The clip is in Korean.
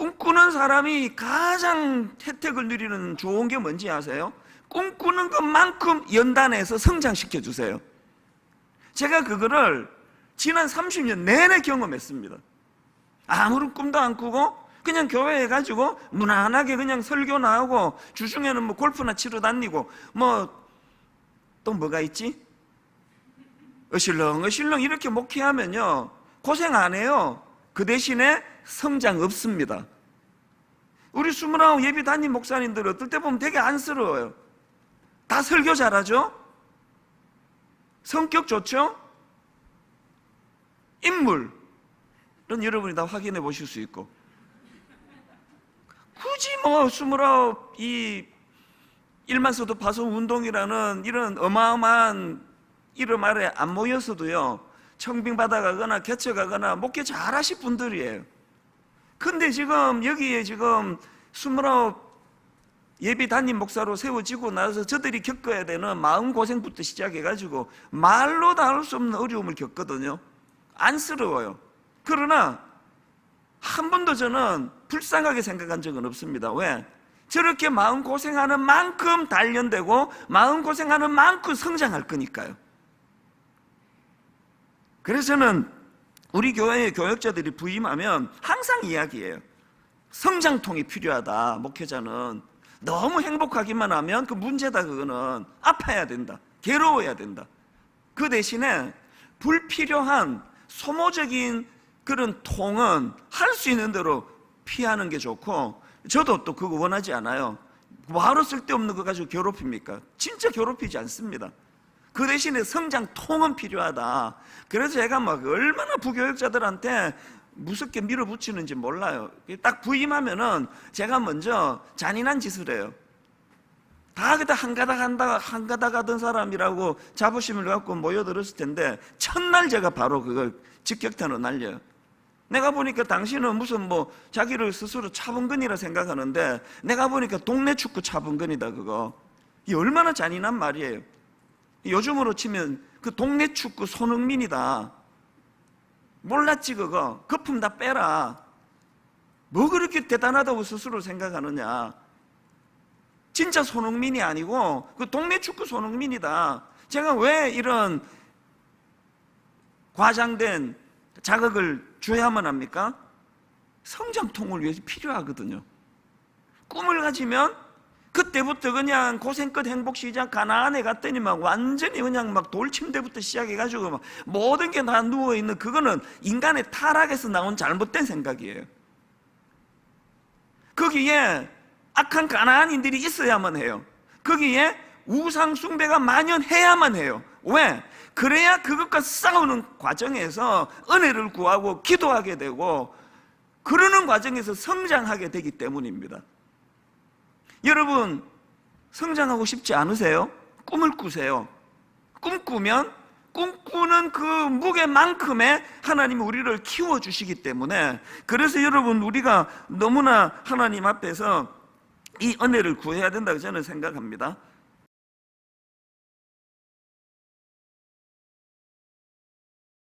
꿈꾸는 사람이 가장 혜택을 누리는 좋은 게 뭔지 아세요? 꿈꾸는 것만큼 연단해서 성장시켜 주세요. 제가 그거를 지난 30년 내내 경험했습니다. 아무런 꿈도 안 꾸고 그냥 교회에 가지고 무난하게 그냥 설교 나오고 주중에는 뭐 골프나 치러 다니고 뭐 또 뭐가 있지? 어실렁 어실렁 이렇게 목회하면요 고생 안 해요. 그 대신에 성장 없습니다. 우리 스물아홉 예비 담임 목사님들 어떨 때 보면 되게 안쓰러워요. 다 설교 잘하죠? 성격 좋죠? 인물은 여러분이 다 확인해 보실 수 있고 굳이 뭐 스물아홉 이 일만서도 파송 운동이라는 이런 어마어마한 이름 아래 안 모였어도요 청빙 받아가거나 개척하거나 목회 잘하실 분들이에요. 근데 지금 여기에 지금 스물아홉 예비 담임 목사로 세워지고 나서 저들이 겪어야 되는 마음 고생부터 시작해가지고 말로 다할 수 없는 어려움을 겪거든요. 안쓰러워요. 그러나 한 번도 저는 불쌍하게 생각한 적은 없습니다. 왜? 저렇게 마음 고생하는 만큼 단련되고 마음 고생하는 만큼 성장할 거니까요. 그래서 저는 우리 교회의 교역자들이 부임하면 항상 이야기해요. 성장통이 필요하다, 목회자는. 너무 행복하기만 하면 그 문제다, 그거는. 아파야 된다. 괴로워야 된다. 그 대신에 불필요한 소모적인 그런 통은 할 수 있는 대로 피하는 게 좋고, 저도 또 그거 원하지 않아요. 뭐하러 쓸데없는 거 가지고 괴롭힙니까? 진짜 괴롭히지 않습니다. 그 대신에 성장 통은 필요하다. 그래서 제가 막 얼마나 부교육자들한테 무섭게 밀어붙이는지 몰라요. 딱 부임하면은 제가 먼저 잔인한 짓을 해요. 다 그때 한 가닥 한다 한 가닥 하던 사람이라고 자부심을 갖고 모여들었을 텐데 첫날 제가 바로 그걸 직격탄으로 날려요. 내가 보니까 당신은 무슨 뭐 자기를 스스로 차범근이라 생각하는데 내가 보니까 동네 축구 차범근이다 그거. 이 얼마나 잔인한 말이에요. 요즘으로 치면 그 동네 축구 손흥민이다. 몰랐지 그거. 거품 다 빼라. 뭐 그렇게 대단하다고 스스로 생각하느냐. 진짜 손흥민이 아니고 그 동네 축구 손흥민이다. 제가 왜 이런 과장된 자극을 줘야만 합니까? 성장통을 위해서 필요하거든요. 꿈을 가지면 그때부터 그냥 고생 끝 행복 시작 가나안에 갔더니 막 완전히 그냥 막 돌침대부터 시작해가지고 막 모든 게 다 누워 있는 그거는 인간의 타락에서 나온 잘못된 생각이에요. 거기에 악한 가나안인들이 있어야만 해요. 거기에 우상 숭배가 만연해야만 해요. 왜? 그래야 그것과 싸우는 과정에서 은혜를 구하고 기도하게 되고 그러는 과정에서 성장하게 되기 때문입니다. 여러분 성장하고 싶지 않으세요? 꿈을 꾸세요. 꿈꾸면 꿈꾸는 그 무게만큼의 하나님이 우리를 키워 주시기 때문에 그래서 여러분 우리가 너무나 하나님 앞에서 이 은혜를 구해야 된다고 저는 생각합니다.